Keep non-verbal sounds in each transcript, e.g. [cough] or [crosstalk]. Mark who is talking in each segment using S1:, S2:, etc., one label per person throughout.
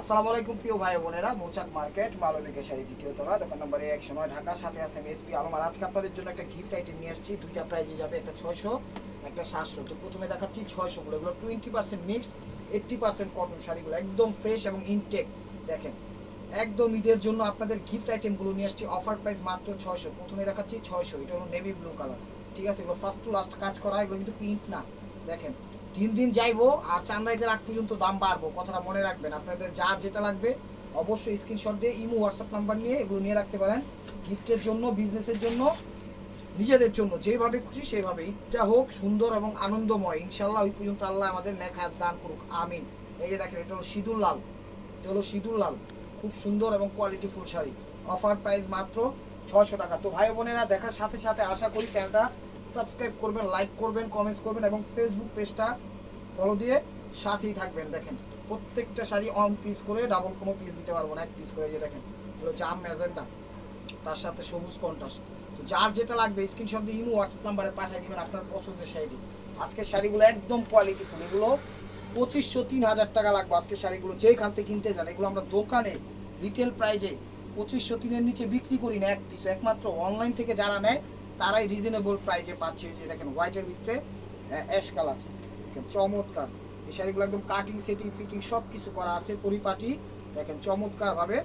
S1: আসসালামু আলাইকুম প্রিয় ভাই বোনেরা, মৌচাক মার্কেট মালবিকা শাড়ি দ্বিতীয় তলা, দোকান নম্বর একশো নয় ঢাকা, সাথে আছে এসপি আলম। আর আজকে আপনাদের জন্য একটা গিফট আইটেম নিয়ে আসছি। দুইটা প্রাইজে যাবে, একটা ছয়শো, একটা সাতশো। তো প্রথমে দেখাচ্ছি ছয়শো গুলো। এগুলো twenty percent mix eighty percent cotton শাড়িগুলো, একদম ফ্রেশ এবং ইনটেক দেখেন, একদম ঈদের জন্য আপনাদের গিফট আইটেমগুলো নিয়ে আসছি। অফার প্রাইস মাত্র ছয়শো। প্রথমে দেখাচ্ছি ছয়শো। এটা হলো নেভি ব্লু কালার ঠিক আছে, এগুলো ফার্স্ট টু লাস্ট কাজ করা এগুলো কিন্তু প্রিন্ট না। দেখেন দিন দিন যাইবো আর চান্দাইদের আগ পর্যন্ত দাম বাড়বো, কথাটা মনে রাখবেন। আপনাদের যার যেটা লাগবে, অবশ্যই স্ক্রিনশট দিয়ে ইমো হোয়াটসঅ্যাপ নাম্বার নিয়ে এগুলো নিয়ে রাখতে পারেন। গিফটের জন্য বিজনেসের জন্য, নিজেদের জন্য, যেভাবে খুশি সেভাবে। ইচ্ছা হোক, সুন্দর এবং আনন্দময়, ইনশাল্লাহ ওই পর্যন্ত আল্লাহ আমাদের নেখায়াত দান করুক। আমিন। এই যে দেখেন, এটা হলো সিঁদুর লাল। এটা হলো সিঁদুর লাল। খুব সুন্দর এবং quality full sari. Offer price মাত্র ছয়শো টাকা। তো ভাই বোনেরা, দেখার সাথে সাথে আশা করি চ্যানেলটা সাবস্ক্রাইব করবেন লাইক করবেন কমেন্টস করবেন এবং ফেসবুক পেজটা ফলো দিয়ে সাথেই থাকবেন, দেখেন। প্রত্যেকটা শাড়ি অন পিস করে ডাবল কোনো পিস দিতে পারব না, এক পিস করে যে দেখেন এগুলো জাম ম্যাজেন্ডা তার সাথে সবুজ কন্ট্রাস্ট তো যার যেটা লাগবে স্ক্রিনশট দিয়ে ইমো হোয়াটসঅ্যাপ নাম্বারে পাঠিয়ে দিবেন আপনার পছন্দের শাড়িটি। আজকের শাড়িগুলো একদম কোয়ালিটি ফুল, এগুলো পঁচিশশো, তিন হাজার টাকা লাগবে আজকের শাড়িগুলো, যেইখান থেকে কিনতে যান, এগুলো আমরা দোকানে রিটেল প্রাইজে পঁচিশশো, তিনের নিচে বিক্রি করি না, এক পিস একমাত্র অনলাইন থেকে যারা নেয়, তারাই রিজনেবল প্রাইজে পাচ্ছে যে দেখেন হোয়াইটের ভিতরে অ্যাশ কালার দেখেন, চমৎকার। এই শাড়িগুলো একদম কাটিং সেটিং ফিটিং সব কিছু করা আছে পরিপাটি। দেখেন, চমৎকারভাবে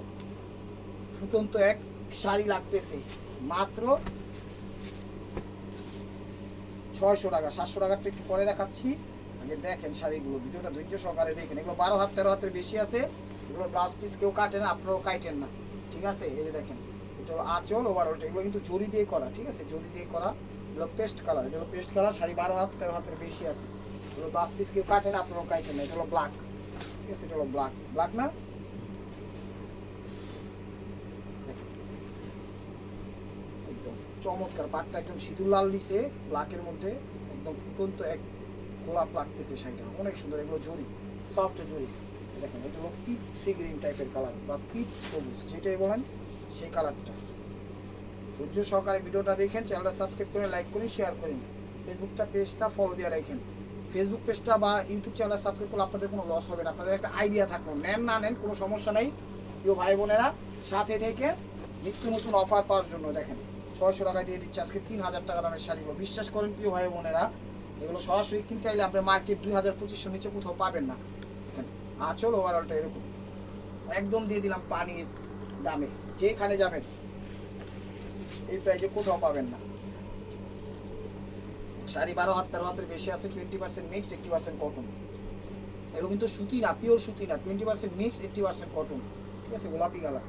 S1: ফুটন্ত এক শাড়ি লাগতেছে। মাত্র ছয়শো টাকা, সাতশো টাকারটা একটু পরে দেখাচ্ছি। আগে দেখেন শাড়িগুলো, ভিডিওটা ধৈর্য সহকারে দেখেন। এগুলো বারো হাত, তেরো হাতের বেশি আছে। এগুলো ব্লাউজ পিস কেউ কাটে না, আপনারাও কাটেন না। ঠিক আছে? এই যে দেখেন, এটা আঁচল ওভারঅলটা এগুলো কিন্তু জরি দিয়ে করা, ঠিক আছে? জরি দিয়ে করা। এগুলো পেস্ট কালার এগুলো পেস্ট কালার শাড়ি বারো হাত, তেরো হাতের বেশি আছে। এগুলো ব্লাউজ পিস কেউ কাটে না, আপনারাও না, এটা হলো ব্ল্যাক ঠিক আছে, এটা হলো ব্ল্যাক ব্ল্যাক না? চমৎকার, পাটটা একদম সিঁদুর লাল দিছে ব্ল্যাকের মধ্যে। একদম ফুটন্ত এক গোলাপ লাগতেছে শাড়িটা। অনেক সুন্দর, এগুলো জরি সফট জরি। দেখেন, এটা হলো পিচ সি গ্রিন টাইপের কালার বা পিচ সবুজ, যেটাই বলেন, সেই কালারটা ধৈর্য সহকারে ভিডিওটা দেখেন, চ্যানেলটা সাবস্ক্রাইব করে লাইক করুন শেয়ার করুন ফেসবুকটা পেজটা ফলো দিয়ে রাখেন। ফেসবুক পেজটা বা ইউটিউব চ্যানেল সাবস্ক্রাইব করলে আপনাদের কোনো লস হবে না। আপনাদের একটা আইডিয়া থাকল। নেন না নেন, কোনো সমস্যা নেই। প্রিয় ভাই বোনেরা, সাথে থেকে নিত্য নতুন অফার পাওয়ার জন্য দেখেন, ছয়শো টাকায় দিয়ে দিচ্ছে। আজকে তিন হাজার টাকা দামের শাড়িগুলো। বিশ্বাস করেন প্রিয় ভাই বোনেরা, এগুলো সরাসরি কিনতে চাইলে আপনার মার্কেট দুই হাজার পঁচিশশো নিচে কোথাও পাবেন না। আচল ওভারঅলটা এরকম। একদম দিয়ে দিলাম পানির দামে। যেখানে যাবেন, এই প্রাইজে কোথাও পাবেন না। শাড়ি বারো হাত, তেরো হাতের বেশি আছে twenty percent mix eighty percent cotton এগুলো কিন্তু সুতি না পিওর সুতি না twenty percent mix eighty percent cotton ঠিক আছে, গোলাপি কালার।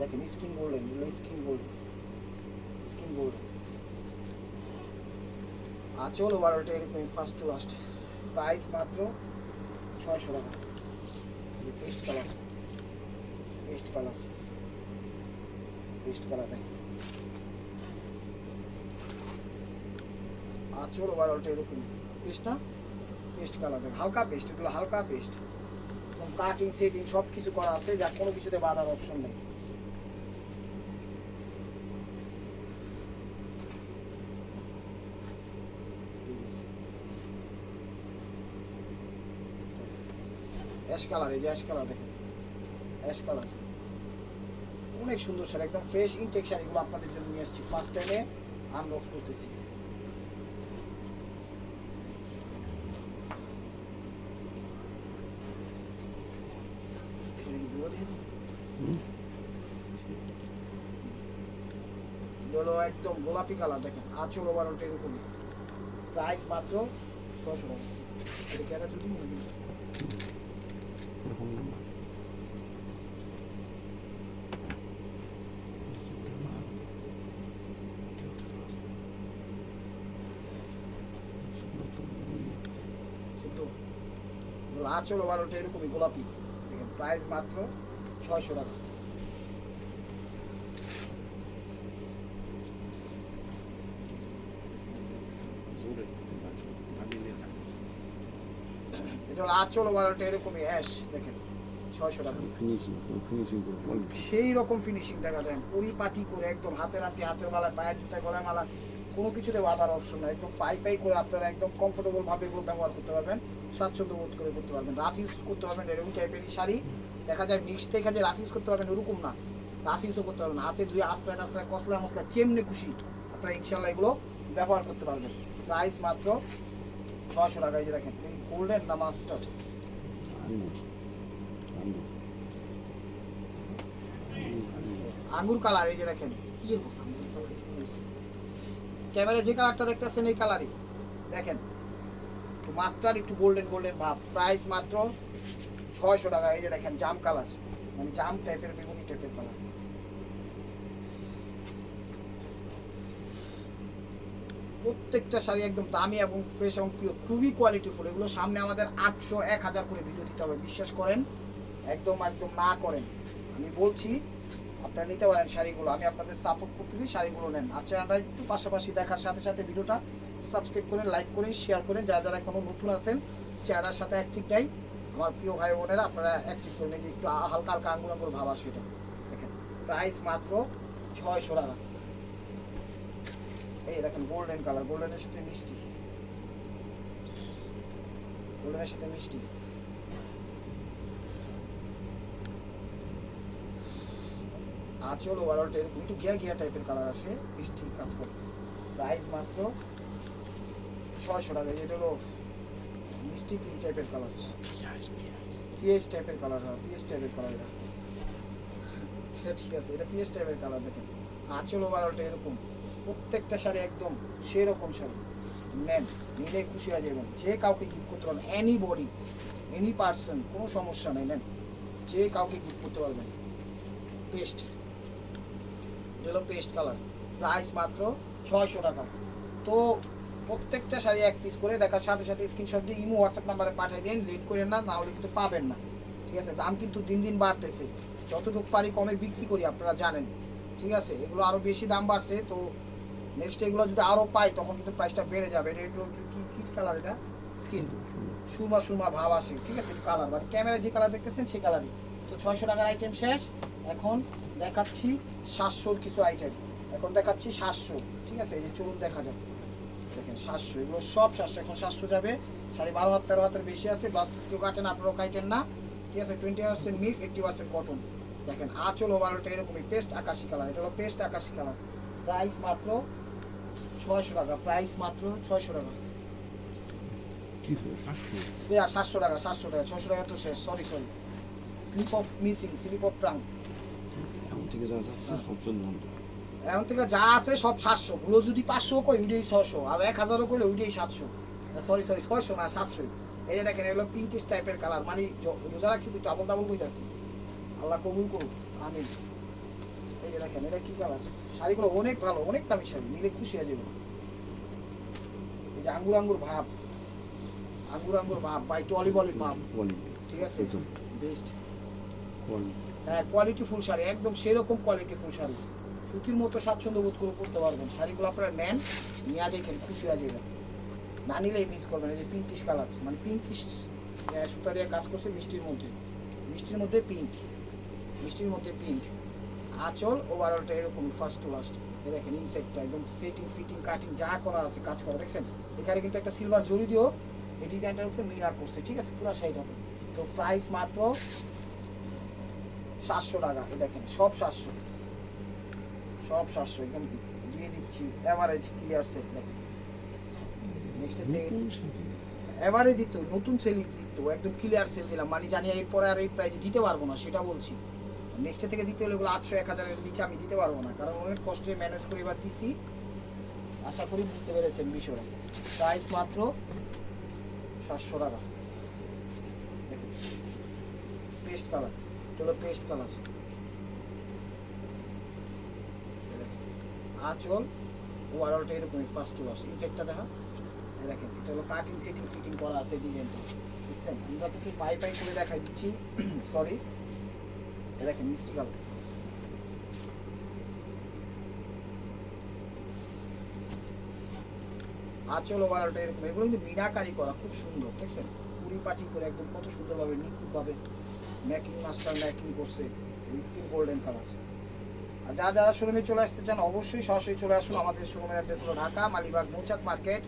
S1: দেখেন স্কিন গোল্ডেন এগুলো স্কিন গোল্ডেন স্কিন গোল্ডেন আচল ওভারঅলটা এরকম ফার্স্ট টু লাস্ট প্রাইস মাত্র ছয়শো টাকা। Paste colour paste colour paste colour দেখেন আচল ওভারঅলটা এরকম পেস্ট না পেস্ট কালার দেখেন হালকা পেস্ট এগুলো হালকা পেস্ট কাটিং সেটিং সব কিছু করা আছে যা কোনো কিছুতে বাধার অপশন নেই এই যে দেখেন। অনেক সুন্দর শাড়ি একদম ফ্রেশ ইনটেক আপনাদের জন্য নিয়ে ফার্স্ট টাইমে আনবক্স করতেছি। একদম গোলাপি কালার, দেখেন, আচল ওভারঅলটা এরকমই। প্রাইস মাত্র ছশো টাকা। এটা কেনা চুটি আচল বারোটা এরকমই গোলাপি। প্রাইস মাত্র ছয়শো টাকা। এটা হলো আচল এরকমই অ্যাশ দেখেন ছয়শো টাকা।
S2: ফিনিশিং ফিনিশিং
S1: সেই রকম ফিনিশিং দেখা যায়। পুরি পাটি করে একদম হাতের আঁটি হাতের মালা পায়ের জুতায় গলায় মালা কোনো কিছুতে বাঁধার অপশন নাই। একদম পাই পাই করে আপনারা একদম কমফোর্টেবল ভাবে এগুলো ব্যবহার করতে পারবেন স্বাচ্ছন্দ্য বোধ করে করতে পারবেন। রাফ ইউজ করতে পারবেন এরকম টাইপেরই শাড়ি। দেখা যায় মিক্স দেখা যায় রাফ ইউজ করতে পারবেন ওরকম না। রাফ ইউজও করতে পারবেন হাতে ধুয়ে আশ্রয় টাশ্রয় কসলা মশলা চেমনে খুশি আপনারা ইনশাল্লাহ এগুলো ব্যবহার করতে পারবেন। প্রাইস মাত্র ছয়শো টাকা, এই যে দেখেন, এই গোল্ডেন না মাস্টার্ড
S2: আঙ্গুর
S1: কালার এই যে দেখেন, কি ক্যামেরা যে কালারটা দেখতেছেন, এই কালারই দেখেন মাস্টার একটু গোল্ডেন গোল্ডেন ভাব। প্রাইস মাত্র ছয়শো টাকা, এই যে দেখেন, জাম কালার মানে জাম টাইপের বেগুনি টাইপের কালার প্রত্যেকটা শাড়ি একদম দামি এবং ফ্রেশ এবং পিওর খুবই কোয়ালিটিফুল এগুলো সামনে আমাদের আটশো, এক হাজার করে ভিডিও দিতে হবে। বিশ্বাস করেন, একদম একদম না করেন। আমি বলছি, আপনারা নিতে পারেন শাড়িগুলো। আমি আপনাদের সাপোর্ট করতেছি, শাড়িগুলো নেন। আর চ্যানেলটা একটু পাশাপাশি দেখার সাথে সাথে ভিডিওটা সাবস্ক্রাইব করেন লাইক করেন শেয়ার করেন যারা যারা এখনও নতুন আছেন চ্যানেলের সাথে অ্যাক্টিভ নাই, আমার প্রিয় ভাই বোনেরা, আপনারা অ্যাক্টিভ করেন একটু হালকা হালকা আঙ্গুর আঙ্গুর ভাব আসে এটা। দেখেন প্রাইস মাত্র ছয়শো টাকা। এই দেখেন গোল্ডেন কালার গোল্ডেনের সাথে মিষ্টি। গোল্ডেনের সাথে মিষ্টি। আঁচল ওভারঅলটা এরকম একটু গিয়া টাইপের কালার আসে মিষ্টি কাজ করে। প্রাইস মাত্র ছয়শো টাকা যেটা হলো মিষ্টি পিঙ্ক টাইপের কালার পিএস টাইপের কালার হয় পিএস টাইপের কালার এটা। এটা ঠিক আছে এটা পিএস টাইপের কালার দেখেন। আঁচল ওভারঅলটা এরকম। প্রত্যেকটা শাড়ি একদম সেরকম শাড়ি। নেন, নিলে খুশি হয়ে যাবেন। যে কাউকে গিফট করতে পারবেন এনি বডি এনি পার্সন কোনো সমস্যা নেই, নেন। যে কাউকে গিফট করতে পারবেন। পেস্ট হলো পেস্ট কালার প্রাইস মাত্র ছয়শো টাকা। তো প্রত্যেকটা শাড়ি এক পিস করে দেখার সাথে সাথে স্ক্রিনশট দিয়ে ইমো হোয়াটসঅ্যাপ নাম্বারে পাঠিয়ে দিন লেট করেন না না হলে কিন্তু পাবেন না। ঠিক আছে? দাম কিন্তু দিন দিন বাড়তেছে। যতটুকু পারি কমে বিক্রি করি, আপনারা জানেন। ঠিক আছে? এগুলো আরও বেশি দাম বাড়ছে, তো নেক্সট এগুলো যদি আরও পাই, তখন কিন্তু প্রাইসটা বেড়ে যাবে। এটা একটু কি কি কালার এটা? স্কিন সুরমা সুরমা, ভাব আসে। ঠিক আছে কালার মানে ক্যামেরায় যে কালার দেখতেছেন, সেই কালারই তো ছয়শো টাকার আইটেম শেষ। এখন দেখাচ্ছি সাতশোর কিছু আইটেম এখন দেখাচ্ছি সাতশো। ঠিক আছে, এই যে চলুন দেখা যাক। দেখেন সাতশো। এগুলো সব সাতশো। এখন সাতশো যাবে। সাড়ে বারো হাত, তেরো হাতের বেশি আছে। ব্লাউজ পিস কেউ কাটেন, আপনারাও কাটেন না। ঠিক আছে twenty percent milk eighty percent cotton দেখেন, আঁচল ওভারটা এরকমই। পেস্ট আকাশি কালার এটা হলো পেস্ট আকাশি কালার প্রাইস মাত্র ছয়শো টাকা প্রাইস মাত্র ছয়শো টাকা।
S2: সাতশো?
S1: টাকা সাতশো টাকা ছশো টাকা তো শেষ sorry sorry slip off missing slip off trunk
S2: এখন থেকে যা
S1: আছে সব সাতশো। গুলো যদি পাঁচশো কই ওইটাই ছশো আর এক হাজারও করলে ওইটাই সাতশো। সরি সরি ছয়শো না সাতশোই। এই যে দেখেন এগুলো পিঙ্কিশ টাইপের কালার মানে রোজা রাখছি তুই কইতাছি আল্লাহ কবুল করুক। আমি এই দেখেন এটা কি কালার শাড়িগুলো অনেক ভালো অনেক দামি শাড়ি নিলে খুশি হয়ে যাবে। এই যে আঙ্গুর আঙ্গুর ভাব আঙ্গুর আঙ্গুর ভাব বা একটু অলিভ অলিভ ভাব ঠিক আছে?
S2: একদম।
S1: বেস্ট হ্যাঁ কোয়ালিটি ফুল শাড়ি একদম সেরকম কোয়ালিটি ফুল শাড়ি। সুতির মতো স্বাচ্ছন্দ্য বোধ করে পড়তে পারবেন। শাড়িগুলো আপনারা নেন নিয়ে দেখেন খুশি হয়ে যাবেন না নিলেই মিস করবেন এই যে পিঙ্কিশ কালার মানে পিঙ্কিশ সুতা দিয়ে কাজ করছে মিষ্টির মধ্যে। মিষ্টির মধ্যে পিঙ্ক মিষ্টির মধ্যে পিঙ্ক আঁচল ওভারঅলটা এরকম ফার্স্ট টু লাস্ট দেখেন ইনসেক্টটা একদম সেটিং ফিটিং কাটিং যা করা আছে কাজ করা। দেখছেন? এখানে কিন্তু একটা সিলভার জড়ি দিয়েও এই ডিজাইনটার উপরে মিনা করছে ঠিক আছে? পুরো শাড়িটাতে তো প্রাইস মাত্র সাতশো টাকা দেখেন সব সাতশো। সব সাতশো একদম দিয়ে দিচ্ছি এভারেজ ক্লিয়ার সেট দেখেন।
S2: শাড়ি।
S1: এভারেজই তো নতুন সেলিং দিত একদম ক্লিয়ার সেল দিলাম। মানে জানি এরপরে আর এই প্রাইজে দিতে পারব না সেটা বলছি। নেক্সট থেকে দিতে হলে ওগুলো আটশো, এক হাজারের নিচে আমি দিতে পারব না। কারণ অনেক কষ্টে ম্যানেজ করে এবার দিচ্ছি আশা করি বুঝতে পেরেছেন বিষয়টা। প্রাইস মাত্র সাতশো টাকা। পেস্ট কালার হলো পেস্ট কালার আঁচল ওভারঅলটা এরকমই ফার্স্ট টু লাস্ট ইফেক্টটা দেখা। দেখেন, এটা হলো কাটিং সেটিং ফিটিং করা আছে ডিজাইনটা দেখছেন আমরা কিছু পাই পাই করে দেখাই দিচ্ছি? [coughs] সরি দেখেন মিষ্টি কালার আঁচল ওভারঅলটা এরকম। এগুলো কিন্তু মিনাকারি করা, খুব সুন্দর, দেখছেন? পুরি পাটি করে একদম কত সুন্দরভাবে, নিখুঁতভাবে মেকিং মাস্টার ম্যাকিং করছে। স্কিন গোল্ডেন কালার আর যা যারা শোরুমে চলে আসতে চান, অবশ্যই সরাসরি চলে আসুন আমাদের শোরুমের অ্যাড্রেস হলো ঢাকা, মালিবাগ, মৌচাক মার্কেট,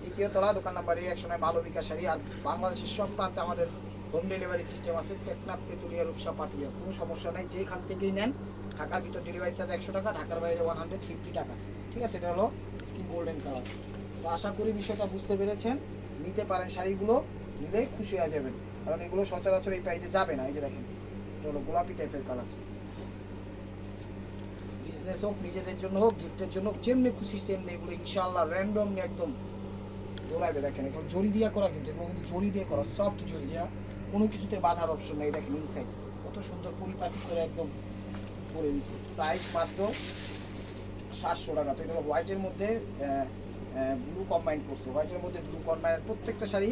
S1: দ্বিতীয় তলা, দোকান নাম্বার একশো নয় মালবিকা শাড়ি আর বাংলাদেশের সব প্রান্তে আমাদের হোম ডেলিভারি সিস্টেম আছে, টেকনাফ, তেতুলিয়া, রূপসা, পাটুলিয়া। কোনো সমস্যা নাই, যেখান থেকেই নেন, ঢাকার ভিতর ডেলিভারি চার্জ একশো টাকা, ঢাকার বাইরে ওয়ান হান্ড্রেড ফিফটি টাকা। ঠিক আছে? এটা হলো স্কিন গোল্ডেন কালার তো আশা করি বিষয়টা বুঝতে পেরেছেন। নিতে পারেন শাড়িগুলো, নিলে খুশি হয়ে যাবেন। কারণ এগুলো সচরাচর এই প্রাইজে যাবে না, এই যে দেখেন, এটা হলো গোলাপি টাইপের কালার বিজনেস হোক, নিজেদের জন্য হোক গিফটের জন্য হোক, যেমনি খুশি তেমনি এগুলো ইনশাল্লাহ র্যান্ডম একদম দৌড়াবে দেখেন, এগুলো জড়ি দিয়ে করা কিন্তু, এগুলো কিন্তু জড়ি দিয়ে করা সফট জড়ি দিয়া কোনো কিছুতে বাধার অপশন নেই। দেখেন ইনসাইড কত সুন্দর পরিপাটি করে একদম করে দিচ্ছে প্রাইস মাত্র সাতশো টাকা। তো এটা হোয়াইটের মধ্যে ব্লু কম্বাইন করছে। হোয়াইটের মধ্যে ব্লু কম্বাইনের প্রত্যেকটা শাড়ি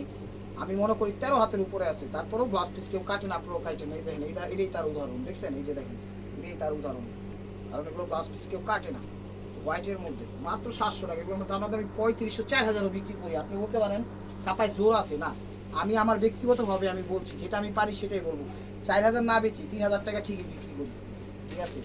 S1: আমি মনে করি তেরো হাতের উপরে আছে। তারপরেও ব্লাউজ পিস কেউ কাটে কাটেন আপনারাও কাটেন এই দেখেন, এইটা, এটাই তার উদাহরণ। দেখছেন? এই যে দেখেন, এটাই তার উদাহরণ। কারণ এগুলো ব্লাউজ পিস কেউ কাটে না। হোয়াইটের মধ্যে মাত্র সাতশো টাকা। এগুলো আমরা দাম পঁয়ত্রিশশো, চার হাজারও বিক্রি করি। আপনি বলতে পারেন ছাপায় জোর আছে না? আমি আমার ব্যক্তিগতভাবে আমি বলছি, যেটা আমি পারি সেটাই বলব। চার হাজার না বেচি তিন হাজার টাকা ঠিকই বিক্রি করি। ঠিক আছে?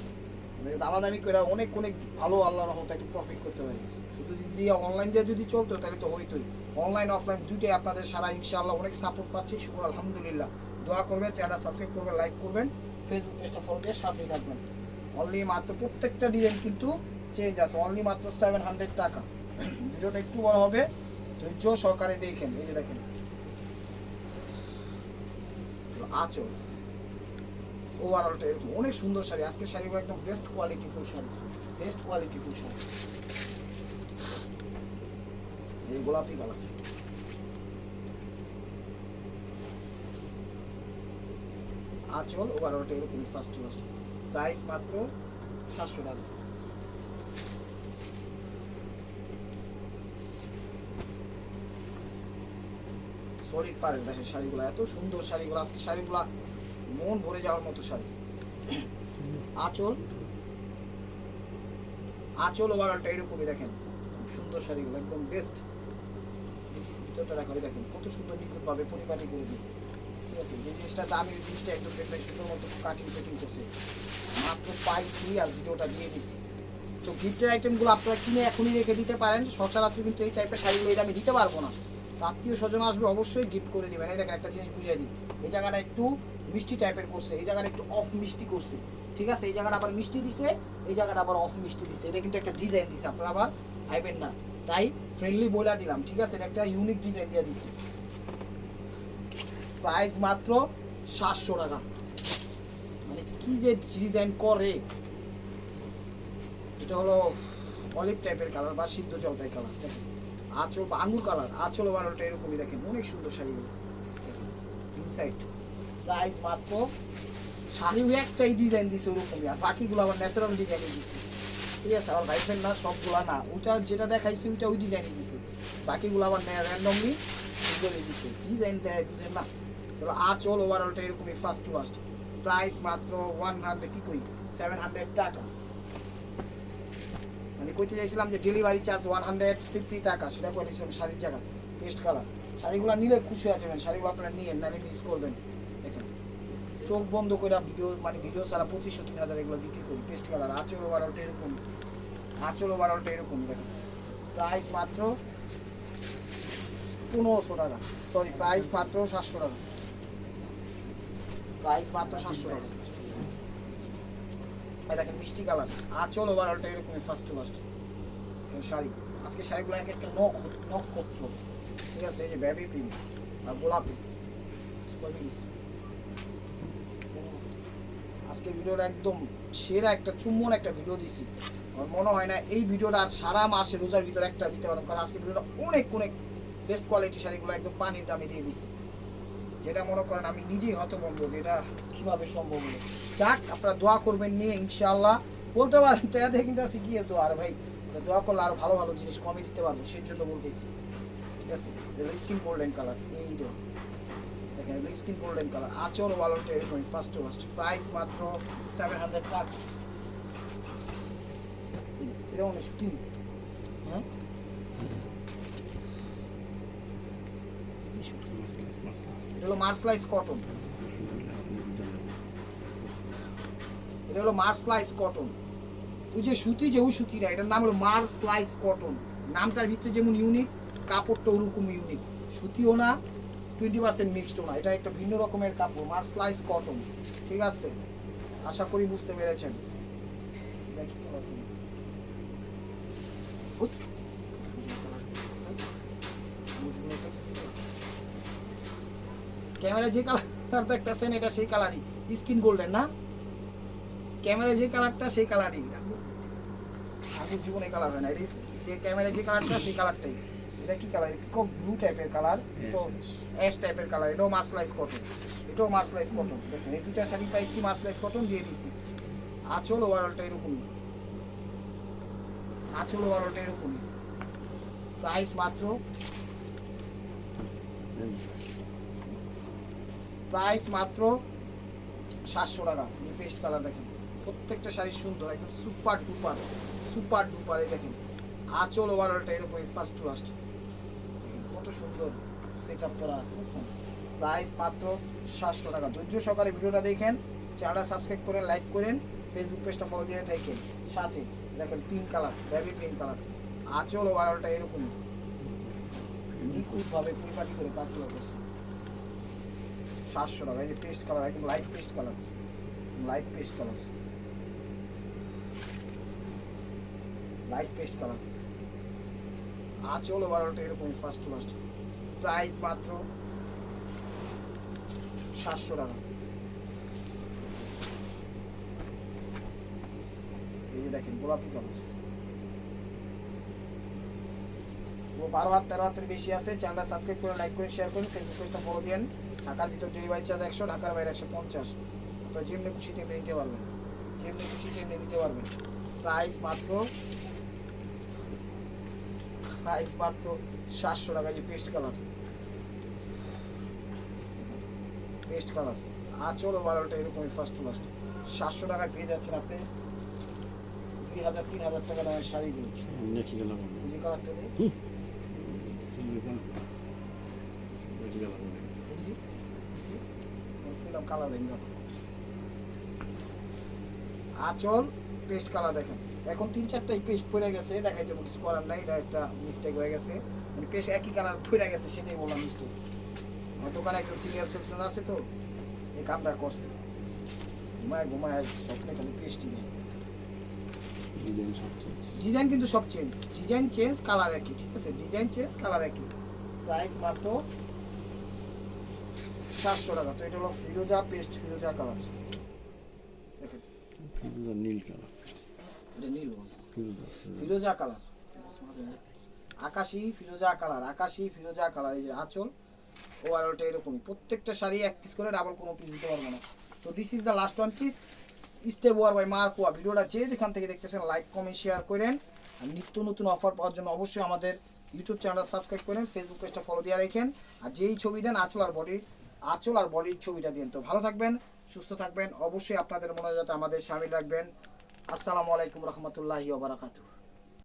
S1: দামাদামি করে অনেক অনেক ভালো আল্লাহ রহমতে একটু প্রফিট করতে পারি শুধু যদি অনলাইন দিয়ে যদি চলতো, তাহলে তো হইতোই। অনলাইন অফলাইন দুইটাই আপনাদের সারা ইনশাআল্লাহ অনেক সাপোর্ট পাচ্ছি। শুক্র আলহামদুলিল্লাহ। দোয়া করবেন চ্যানেল সাবস্ক্রাইব করবেন লাইক করবেন ফেসবুক পেজটা ফলো দিয়ে সাথে থাকবেন। অনলি মাত্র প্রত্যেকটা ডিজাইন কিন্তু চেঞ্জ আছে। অনলি মাত্র সেভেন হান্ড্রেড টাকা। ভিডিওটা একটু বড় হবে। ধৈর্য সহকারে দেখেন। এই যে দেখেন। আচল। ওভারঅলটা এরকম অনেক সুন্দর শাড়ি। আজকে শাড়িগুলো একদম best quality full sari. Best quality full sari. এই গোলাপি কালার আচল ওভারঅলটা এরকম ফার্স্ট ফার্স্ট প্রাইস মাত্র সাতশো টাকা। সলিড পারেন দেখেন শাড়িগুলো। এত সুন্দর শাড়িগুলো, আজকে শাড়িগুলো মন ভরে যাওয়ার মতো শাড়ি। আঁচল? আঁচল ওভারঅলটা এরকমই দেখেন। খুব সুন্দর শাড়িগুলো, একদম বেস্ট ভিতরটা দেখো দেখেন, কত সুন্দর নিখুঁতভাবে পরিপাটি করে দিয়েছে। ঠিক আছে, যে জিনিসটা দামি জিনিসটা একদম দেখবেন সুন্দর মতো কাটিং কাটিং করছে। মাত্র পাইছি আর ভিডিওটা দিয়ে দিচ্ছি। তো গিফটের আইটেমগুলো আপনারা কিনে এখনই রেখে দিতে পারেন। সচরাচর কিন্তু এই টাইপের শাড়িগুলো এটা আমি দিতে পারব না। আত্মীয় স্বজন আসবে, অবশ্যই গিফট করে দিবেন। এই দেখেন একটা জিনিস বুঝিয়ে দিই। এই জায়গাটা একটু মিষ্টি টাইপের করছে, এই জায়গাটা একটু অফ মিষ্টি করছে, ঠিক আছে? এই জায়গাটা আবার মিষ্টি দিছে, এই জায়গাটা আবার অফ মিষ্টি দিছে। এটা কিন্তু একটা ডিজাইন দিছে, আপনারা আবার ভাইবেন না। তাই ফ্রেন্ডলি বইলা দিলাম, ঠিক আছে? এটা একটা ইউনিক ডিজাইন দিয়ে দিছি। প্রাইস মাত্র সাতশো টাকা। মানে কি যে ডিজাইন করে। এটা হলো অলিভ টাইপের কালার বা সিদ্ধ জলপাই কালার আঁচল বা আঙুর কালার আঁচল বারোটা এরকমই দেখেন, অনেক সুন্দর শাড়িগুলো ইনসাইড প্রাইস মাত্র শাড়িও একটাই ডিজাইন দিছে ওরকমই, আর বাকিগুলো আবার ন্যাচারাল ডিজাইনে দিচ্ছে ঠিক আছে আবার ভাইফেন না, সবগুলা না, ওটা যেটা দেখাইছে, ওইটা ওই ডিজাইনে দিছে। বাকিগুলো আবার র্যান্ডমলি সুন্দরই দিচ্ছে ডিজাইন দেয়, বুঝেন না? তাহলে আঁচল ওভারঅলটা এরকমই ফার্স্ট টু ফার্স্ট প্রাইস মাত্র ওয়ান হান্ড্রেড কি কই? সেভেন হান্ড্রেড টাকা। মানে কইতে চাইছিলাম যে delivery charge one hundred fifty টাকা, সেটা করে দিয়েছিলাম শাড়ির জায়গা পেস্ট কালার শাড়িগুলো নিলে খুশি হয়ে যাবেন, শাড়িগুলো আপনারা নিয়ে নাহলে মিস করবেন। দেখেন, চোখ বন্ধ করে ভিডিও মানে ভিডিও সারা পঁচিশশো তিন হাজার এগুলো বিক্রি করি পেস্ট কালার আঁচল ওভারঅলটা এরকম, আঁচল ওভারঅলটা এরকম, দেখেন। প্রাইস মাত্র পনেরোশো টাকা। সরি প্রাইস মাত্র সাতশো টাকা। প্রাইস মাত্র সাতশো টাকা। এই দেখেন, মিষ্টি কালার। আঁচল ওভারঅলটা এরকমই ফার্স্ট টু ফার্স্ট শাড়ি। আজকে শাড়িগুলো এক একটা নখ নক্ষত্র ঠিক আছে, এই যে বেবি পিঙ্ক আর গোলাপি। আজকে ভিডিওটা একদম সেরা একটা, চুম্বন একটা ভিডিও দিছি। আমার মনে হয় না এই ভিডিওটা আর সারা মাসে রোজার ভিতরে একটা দিতে পারব, কারণ আজকে ভিডিওটা অনেক অনেক বেস্ট কোয়ালিটি শাড়িগুলো একদম পানির দামে দিয়ে দিছি। যেটা মনে করেন আমি নিজেই হতভম্ব যে এটা কীভাবে সম্ভব হলো। যাক, আপনারা দোয়া করবেন নিয়ে, ইনশাআল্লাহ। বলতে পারেন টাকা দিয়ে কিন্তু আছি গিয়ে তো আর ভাই দোয়া করলে আরও ভালো ভালো জিনিস কমে দিতে পারব, সেই জন্য বলতেছি। ঠিক আছে? স্কিন গোল্ডেন কালার এই তো। দেখেন স্কিন গোল্ডেন কালার আচর ওয়ালটা এরকম ফার্স্ট ফার্স্ট প্রাইস মাত্র সেভেন হান্ড্রেড টাকা। এটা অনেক কি হ্যাঁ কি সুতি? এটা হলো মার্সলাইজ কটন এটা হলো মার স্লাইস কটন ওই যে সুতি যে, ওই সুতি এটার নাম হলো মার স্লাইস কটন নামটার ভিতরে যেমন ইউনিক কাপড়টা ওরকম ইউনিক সুতিও না টোয়েন্টি পার্সেন্ট মিক্সডও না। এটা একটা ভিন্ন রকমের কাপড় মার স্লাইস কটন ঠিক আছে? আশা করি বুঝতে পেরেছেন। দেখি তো আপনি। উৎ। ক্যামেরা যে কালার দেখতেছেন এটা সেই কালারই। স্কিন গোল্ডেন না? ক্যামেরায় যে কালারটা সেই কালারই। আগের জীবনে কালার হয় না এটা যে ক্যামেরায় যে কালারটা সেই কালারটাই। এটা কি কালার? খুব ব্লু টাইপের কালার। তো অ্যাশ টাইপের কালার। এটাও মার্সলাইজ কটন এটাও মার্সলাইজ কটন দেখুন এই দুটা শাড়ি পাইছি মার্সলাইজ কটন দিয়ে দিছি। আঁচল ওভারঅলটা এরকমই। আঁচল ওভারঅলটা এরকমই। প্রাইস মাত্র প্রাইস মাত্র সাতশো টাকা। এই পেস্ট কালার দেখেন, প্রত্যেকটা শাড়ি সুন্দর, একদম সুপার ডুপার সুপার ডুপার এই দেখেন। আঁচল ওভারঅলটা এরকম ফার্স্ট টু লাস্ট কত সুন্দর সেট আপ করা আছে বুঝছেন প্রাইস মাত্র সাতশো টাকা। ধৈর্য সহকারে ভিডিওটা দেখেন চ্যানেলটা সাবস্ক্রাইব করেন লাইক করেন ফেসবুক পেজটা ফলো দিয়ে থাকেন। সাথে দেখেন pink colour baby pink colour আঁচল ওভারঅলটা এরকমই। নিখুঁতভাবে পরিপাটি করে কাজগুলো করছে সাতশো টাকা, এই যে পেস্ট কালার একদম light paste colour light paste colour light paste colour আঁচল বারোটা এরকম ফার্স্ট টু লাস্ট প্রাইস মাত্র সাতশো টাকা। এই যে দেখেন গোলাপি কালার বারো হাত তেরো হাতের বেশি আছে। চ্যানেলটা সাবস্ক্রাইব করে লাইক করে শেয়ার করুন। ফেসবুক পেজটা ফলো দিন ঢাকার ভিতর ডেলিভারি চার্জ একশো ঢাকার বাইরে একশো পঞ্চাশ। আপনারা যেমনি খুশি তেমনি নিতে পারবেন। যেমনি খুশি তেমনি নিতে পারবেন। প্রাইস মাত্র প্রাইস মাত্র সাতশো টাকা যে পেস্ট কালার পেস্ট কালার আচল বারোটা এরকমই ফার্স্ট টু লাস্ট সাতশো টাকায় পেয়ে যাচ্ছেন আপনি। দুই হাজার তিন হাজার টাকা দামের শাড়িগুলো যে কালারটা কালার আচল পেস্ট কালার দেখেন। এখন তিন চারটাই পেস্ট পড়ে গেছে দেখাইতে কিছু করার নাই, এটা একটা মিস্টেক হয়ে গেছে। মানে পেস্ট একই কালার পড়ে গেছে, সেটাই বললাম মিস্টেক আমার দোকানে একজন সিনিয়র সেলসম্যান আছে তো, এই কামটা করছে। ঘুমায় ঘুমায়, স্বপ্নে খালি পেস্টই দেয় ডিজাইন কিন্তু সব চেঞ্জ ডিজাইন চেঞ্জ কালার একই ঠিক আছে? ডিজাইন চেঞ্জ কালার একই। প্রাইস মাত্র সাতশো টাকা। তো এটা হলো ফিরোজা পেস্ট ফিরোজা কালার দেখেন।
S2: নীল কালার
S1: এটা নীল
S2: ফিরোজা
S1: ফিরোজা। কালার আকাশি ফিরোজা কালার আকাশি ফিরোজা কালার এই যে আঁচল ও আর ওটা এরকমই। প্রত্যেকটা শাড়ি এক পিস করে ডাবল কোনো পিস দিতে পারব না। তো this is the last one piece step ওয়ার বাই মার্ক ওয়া ভিডিওটা যে যেখান থেকে দেখতেছেন লাইক কমেন্ট শেয়ার করেন। আর নিত্য নতুন অফার পাওয়ার জন্য অবশ্যই আমাদের ইউটিউব চ্যানেলটা সাবস্ক্রাইব করেন ফেসবুক পেজটা ফলো দিয়ে রাখেন। আর যেই ছবি দেন, আচল আর বডি আঁচল আর বডির ছবিটা দিন। তো ভালো থাকবেন, সুস্থ থাকবেন। অবশ্যই আপনাদের মনে যাতে আমাদের সামিল রাখবেন। আসসালামু আলাইকুম রহমতুল্লাহি ওবরাকাতুহ